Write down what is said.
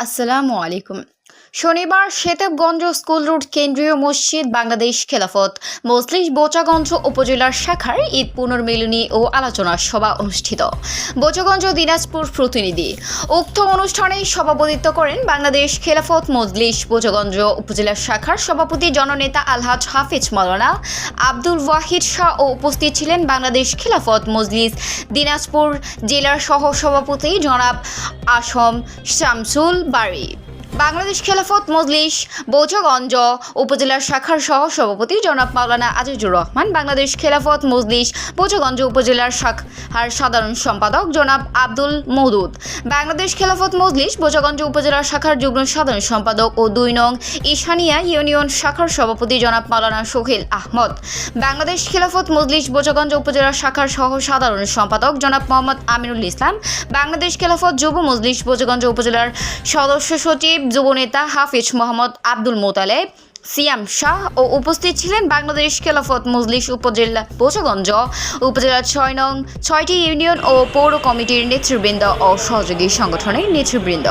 السلام عليكم. শনিবার শেতেবগঞ্জ school road কেন্দ্রীয় মসজিদ বাংলাদেশ খেলাফত। মজলিস বোচাগঞ্জ উপজেলার শাখার ঈদ পুনর্মিলনী ও আলোচনা সভা অনুষ্ঠিত। বোচাগঞ্জ দিনাজপুর প্রতিনিধি। উক্ত অনুষ্ঠানে সভাপতিত্ব করেন বাংলাদেশ খেলাফত মজলিস বোচাগঞ্জ উপজেলা শাখার সভাপতি জননেতা আলহাজ হাফিজ মাওলানা আব্দুল ওয়াহিদ শাহ ও উপস্থিত ছিলেন বাংলাদেশ খেলাফত মজলিস দিনাজপুর জেলার সহ সভাপতি জনাব আসম শামসুল বাড়ি বাংলাদেশ খেলাফত মজলিস বৌচগঞ্জ উপজেলার শাখার সহ সভাপতি জনাব মাওলানা আজিজুর রহমান, বাংলাদেশ খেলাফত মজলিস বৌচগঞ্জ উপজেলার শাখার সাধারণ সম্পাদক জনাব আব্দুল মৌদুদ বাংলাদেশ খেলাফত মজলিস বোচাগঞ্জ উপজেলার শাখার যুগ্ম সাধারণ সম্পাদক ও দুই নং ঈশানিয়া ইউনিয়ন শাখার সভাপতি জনাব মাওলানা সোহেল আহমদ। বাংলাদেশ খেলাফত মজলিস বোচাগঞ্জ উপজেলার শাখার সহ সাধারণ সম্পাদক জনাব মোহাম্মদ আমিরুল ইসলাম। বাংলাদেশ খেলাফত যুব মজলিস বোচাগঞ্জ উপজেলার সদস্য সচিব যুবনেতা হাফিজ মোহাম্মদ আব্দুল মোতালেব, সিয়াম শাহ ও উপস্থিত ছিলেন বাংলাদেশ খেলাফত মজলিস উপজেলা বোচাগঞ্জ উপজেলার ছয় নং, ছয়টি ইউনিয়ন ও পৌর কমিটির নেতৃবৃন্দ ও সহযোগী সংগঠনের নেতৃবৃন্দ।